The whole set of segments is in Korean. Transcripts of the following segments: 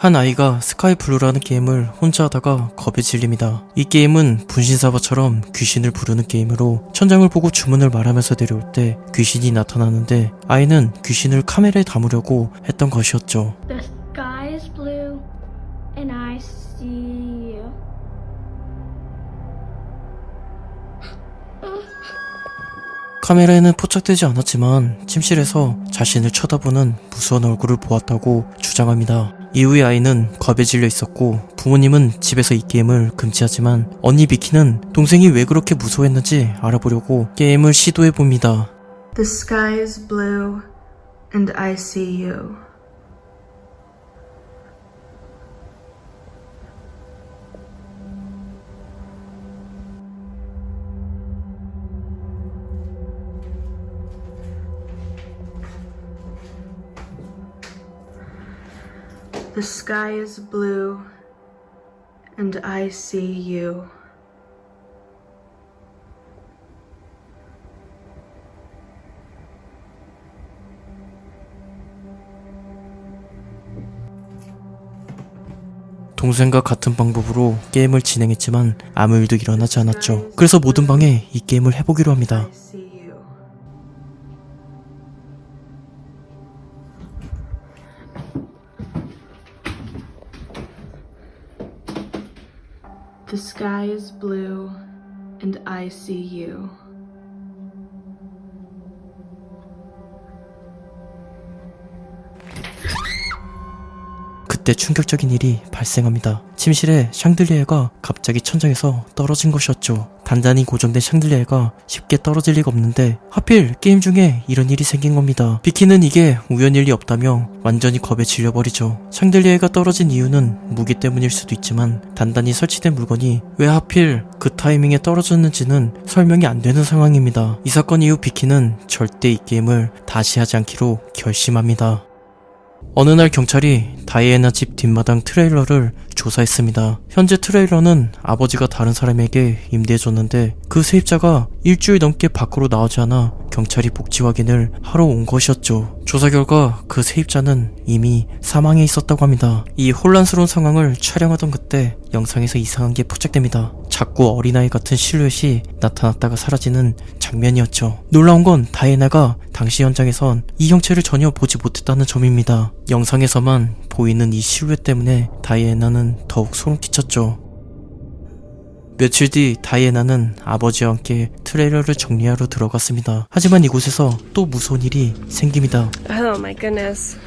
한 아이가 스카이 블루라는 게임을 혼자 하다가 겁에 질립니다. 이 게임은 분신사바처럼 귀신을 부르는 게임으로 천장을 보고 주문을 말하면서 내려올 때 귀신이 나타나는데 아이는 귀신을 카메라에 담으려고 했던 것이었죠. 카메라에는 포착되지 않았지만 침실에서 자신을 쳐다보는 무서운 얼굴을 보았다고 주장합니다. 이후에 아이는 겁에 질려 있었고 부모님은 집에서 이 게임을 금지하지만 언니 비키는 동생이 왜 그렇게 무서워했는지 알아보려고 게임을 시도해 봅니다. The sky is blue, and I see you. The sky is blue, and I see you. 동생과 같은 방법으로 게임을 진행했지만 아무 일도 일어나지 않았죠. 그래서 모든 방에 이 게임을 해보기로 합니다. The sky is blue, and I see you. 그때 충격적인 일이 발생합니다. 침실에 샹들리에가 갑자기 천장에서 떨어진 것이었죠. 단단히 고정된 샹들리에가 쉽게 떨어질 리가 없는데 하필 게임 중에 이런 일이 생긴 겁니다. 비키는 이게 우연일 리 없다며 완전히 겁에 질려버리죠. 샹들리에가 떨어진 이유는 무기 때문일 수도 있지만 단단히 설치된 물건이 왜 하필 그 타이밍에 떨어졌는지는 설명이 안 되는 상황입니다. 이 사건 이후 비키는 절대 이 게임을 다시 하지 않기로 결심합니다. 어느 날 경찰이 다이애나 집 뒷마당 트레일러를 조사했습니다. 현재 트레일러는 아버지가 다른 사람에게 임대해줬는데 그 세입자가 일주일 넘게 밖으로 나오지 않아 경찰이 복지 확인을 하러 온 것이었죠. 조사 결과 그 세입자는 이미 사망해 있었다고 합니다. 이 혼란스러운 상황을 촬영하던 그때 영상에서 이상한 게 포착됩니다. 자꾸 어린아이 같은 실루엣이 나타났다가 사라지는 장면이었죠. 놀라운 건 다이애나가 당시 현장에선 이 형체를 전혀 보지 못했다는 점입니다. 영상에서만 보이는 이 실루엣 때문에 다이애나는 더욱 소름 끼쳤죠. 며칠 뒤 다이애나는 아버지와 함께 트레일러를 정리하러 들어갔습니다. 하지만 이곳에서 또 무서운 일이 생깁니다. Oh my goodness.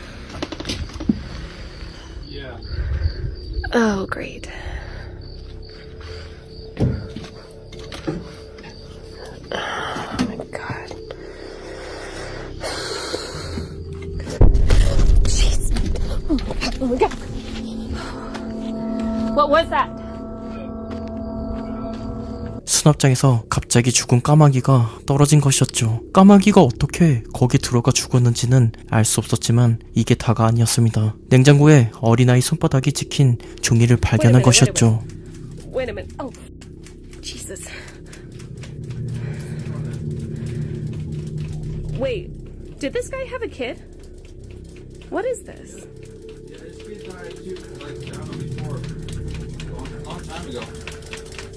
Oh, great. Oh my god. Jeez. Oh my god. What was that? 수납장에서 갑자기 죽은 까마귀가 떨어진 것이었죠. 까마귀가 어떻게 거기 들어가 죽었는지는 알 수 없었지만 이게 다가 아니었습니다. 냉장고에 어린아이 손바닥이 찍힌 종이를 발견한 Wait a minute, 것이었죠. Wait a minute. Oh, Jesus. Wait, did this guy have a kid? What is this?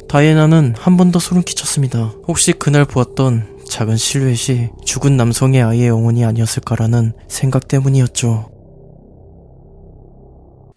다이애나는 한 번 더 소름 끼쳤습니다. 혹시 그날 보았던 작은 실루엣이 죽은 남성의 아이의 영혼이 아니었을까라는 생각 때문이었죠.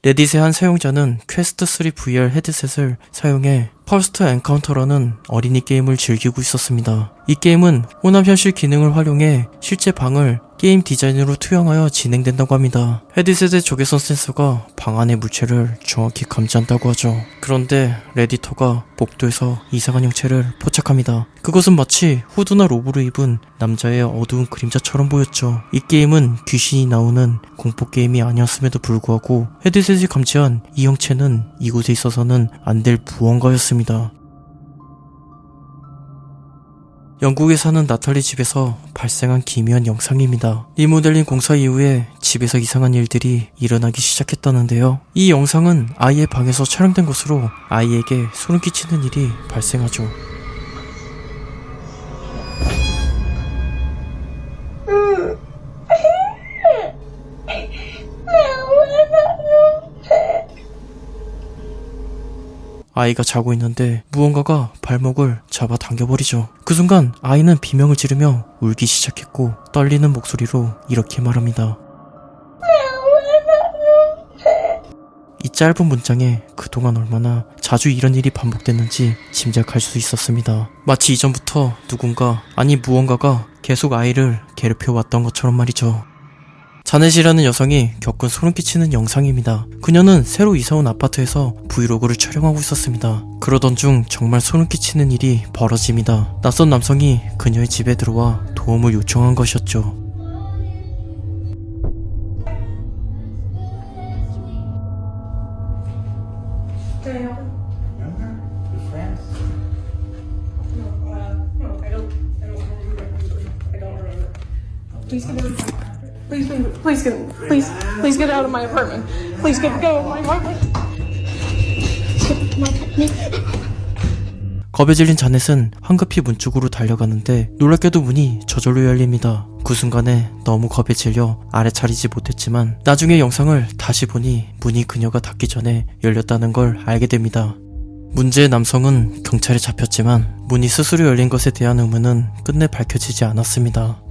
레딧의 한 사용자는 퀘스트 3 VR 헤드셋을 사용해 퍼스트 엔카운터라는 어린이 게임을 즐기고 있었습니다. 이 게임은 호남 현실 기능을 활용해 실제 방을 게임 디자인으로 투영하여 진행된다고 합니다. 헤드셋의 적외선 센서가 방 안의 물체를 정확히 감지한다고 하죠. 그런데 레디터가 복도에서 이상한 형체를 포착합니다. 그것은 마치 후드나 로브를 입은 남자의 어두운 그림자처럼 보였죠. 이 게임은 귀신이 나오는 공포 게임이 아니었음에도 불구하고 헤드셋이 감지한 이 형체는 이곳에 있어서는 안 될 무언가였습니다. 영국에 사는 나탈리 집에서 발생한 기묘한 영상입니다. 리모델링 공사 이후에 집에서 이상한 일들이 일어나기 시작했다는데요. 이 영상은 아이의 방에서 촬영된 것으로 아이에게 소름 끼치는 일이 발생하죠. 아이가 자고 있는데 무언가가 발목을 잡아 당겨버리죠. 그 순간 아이는 비명을 지르며 울기 시작했고 떨리는 목소리로 이렇게 말합니다. 이 짧은 문장에 그동안 얼마나 자주 이런 일이 반복됐는지 짐작할 수 있었습니다. 마치 이전부터 누군가, 아니 무언가가 계속 아이를 괴롭혀 왔던 것처럼 말이죠. 자넷이라는 여성이 겪은 소름 끼치는 영상입니다. 그녀는 새로 이사온 아파트에서 브이로그를 촬영하고 있었습니다. 그러던 중 정말 소름 끼치는 일이 벌어집니다. 낯선 남성이 그녀의 집에 들어와 도움을 요청한 것이었죠. Out of my apartment. Please get go of my apartment. 겁에 질린 자넷은 황급히 문 쪽으로 달려가는데 놀랍게도 문이 저절로 열립니다. 그 순간에 너무 겁에 질려 아래 차리지 못했지만 나중에 영상을 다시 보니 문이 그녀가 닫기 전에 열렸다는 걸 알게 됩니다. 문제의 남성은 경찰에 잡혔지만 문이 스스로 열린 것에 대한 의문은 끝내 밝혀지지 않았습니다.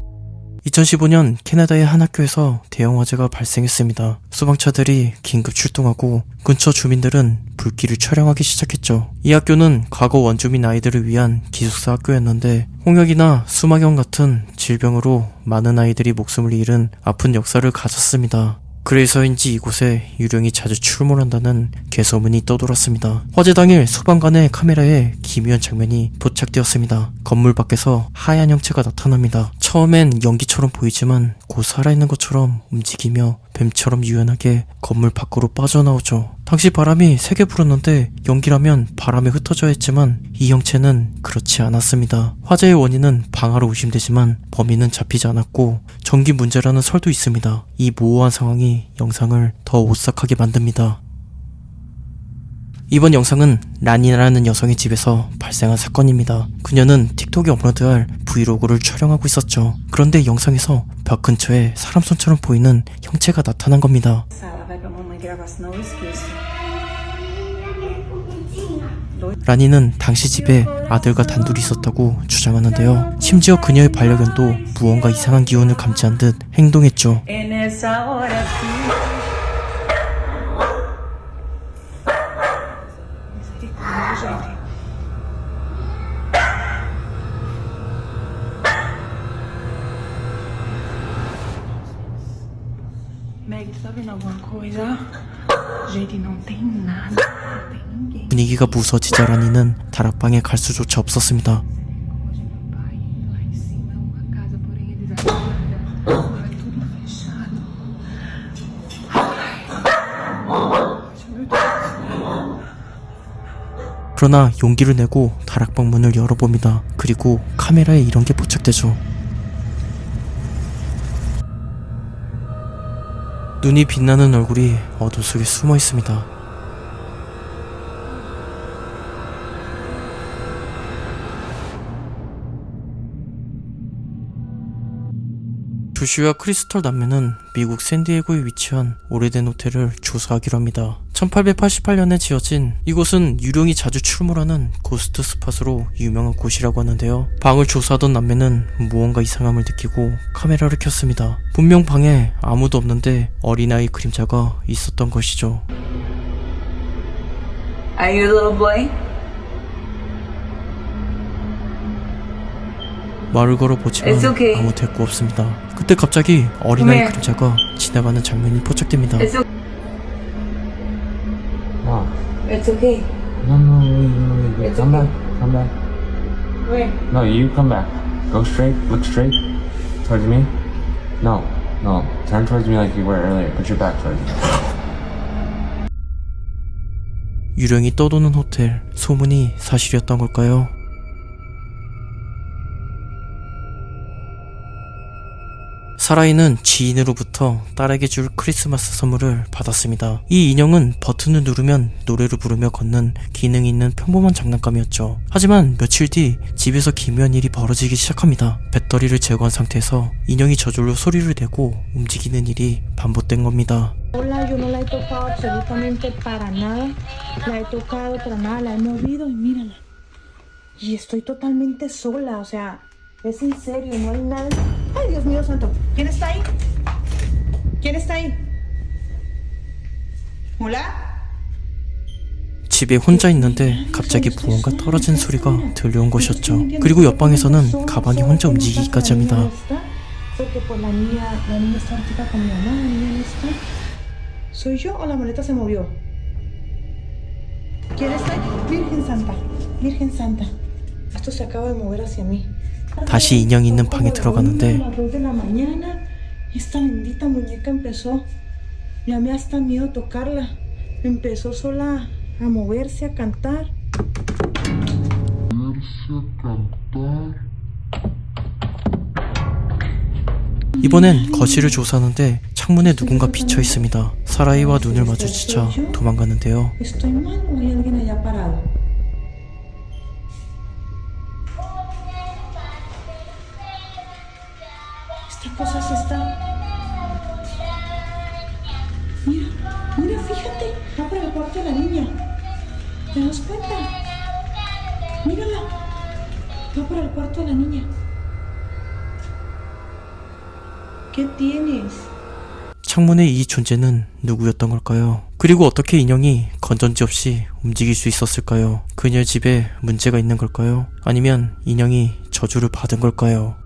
2015년 캐나다의 한 학교에서 대형 화재가 발생했습니다. 소방차들이 긴급 출동하고 근처 주민들은 불길을 촬영하기 시작했죠. 이 학교는 과거 원주민 아이들을 위한 기숙사 학교였는데 홍역이나 수막염 같은 질병으로 많은 아이들이 목숨을 잃은 아픈 역사를 가졌습니다. 그래서인지 이곳에 유령이 자주 출몰한다는 개소문이 떠돌았습니다. 화재 당일 소방관의 카메라에 기묘한 장면이 포착되었습니다. 건물 밖에서 하얀 형체가 나타납니다. 처음엔 연기처럼 보이지만 곧 살아있는 것처럼 움직이며 뱀처럼 유연하게 건물 밖으로 빠져나오죠. 당시 바람이 세게 불었는데 연기라면 바람에 흩어져 했지만 이 형체는 그렇지 않았습니다. 화재의 원인은 방화로 의심되지만 범인은 잡히지 않았고 전기 문제라는 설도 있습니다. 이 모호한 상황이 영상을 더 오싹하게 만듭니다. 이번 영상은 란이라는 여성의 집에서 발생한 사건입니다. 그녀는 틱톡에 업로드할 브이로그를 촬영하고 있었죠. 그런데 영상에서 벽 근처에 사람 손처럼 보이는 형체가 나타난 겁니다. 라니는 당시 집에 아들과 단둘이 있었다고 주장하는데요. 심지어 그녀의 반려견도 무언가 이상한 기운을 감지한 듯 행동했죠. Meg, tu tá vendo alguma coisa? Gente, não tem nada. 분위기가 무서지자 라니는 다락방에 갈 수조차 없었습니다. 그러나 용기를 내고 다락방 문을 열어봅니다. 그리고 카메라에 이런 게 포착되죠. 눈이 빛나는 얼굴이 어둠 속에 숨어 있습니다. 조슈와 크리스털 남매는 미국 샌디에고에 위치한 오래된 호텔을 조사하기로 합니다. 1888년에 지어진 이곳은 유령이 자주 출몰하는 고스트 스팟으로 유명한 곳이라고 하는데요. 방을 조사하던 남매는 무언가 이상함을 느끼고 카메라를 켰습니다. 분명 방에 아무도 없는데 어린아이 그림자가 있었던 것이죠. Are you a little boy? 말을 걸어보지만 It's okay. 아무 대꾸 없습니다. 그때 갑자기 어린아이 here. 그림자가 지나가는 장면이 포착됩니다. It's okay. Wow. It's okay. No, no, wait, wait, wait. It's Come back. Come back. Where? No, you come back. Go straight. Look straight. Towards me. No, no. Turn towards me like you were earlier. Put your back towards me. 유령이 떠도는 호텔 소문이 사실이었던 걸까요? 사라이는 지인으로부터 딸에게 줄 크리스마스 선물을 받았습니다. 이 인형은 버튼을 누르면 노래를 부르며 걷는 기능이 있는 평범한 장난감이었죠. 하지만 며칠 뒤 집에서 기묘한 일이 벌어지기 시작합니다. 배터리를 제거한 상태에서 인형이 저절로 소리를 내고 움직이는 일이 반복된 겁니다. Hola, yo no la he tocado absolutamente para nada. La he tocado para nada, la he movido y mírala. Y estoy totalmente sola, o sea, es en serio, no hay nada. Ay, Dios mío santo. ¿Quién está ahí? ¿Quién está ahí? Hola? 집에 혼자 있는데 갑자기 무언가 떨어진 소리가 들려온 것이었죠. 그리고 옆방에서는 가방이 혼자 움직이기까지 합니다. 다시 인형이 있는 방에 들어가는데. 이번엔 거실을 조사하는데 창문에 누군가 비쳐 있습니다. 사라이와 눈을 마주치자 도망가는데요. ¿Te das cuenta? Mírala. Va para el cuarto de la niña. ¿Qué tienes? 창문의 이 존재는 누구였던 걸까요? 그리고 어떻게 인형이 건전지 없이 움직일 수 있었을까요? 그녀의 집에 문제가 있는 걸까요? 아니면 인형이 저주를 받은 걸까요?